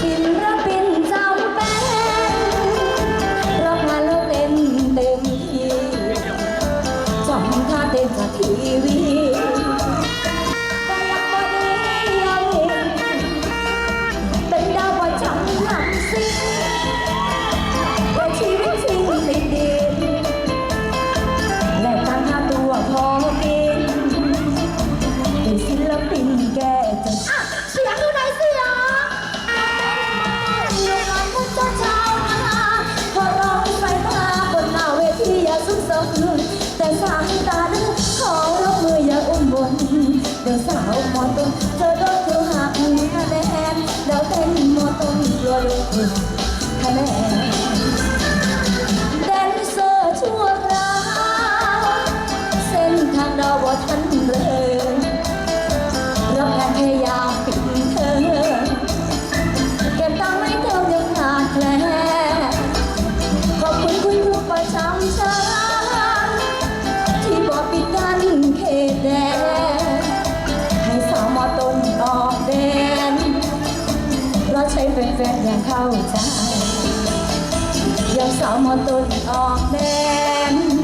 ศิลปินจำเป็นรับมาแล้วเต็มเต็มที่จำท่าเต้นจากทีวี Come on. รักใช้แฟนๆอย่างเข้าใจอย่างสาวมอตุนออกแดน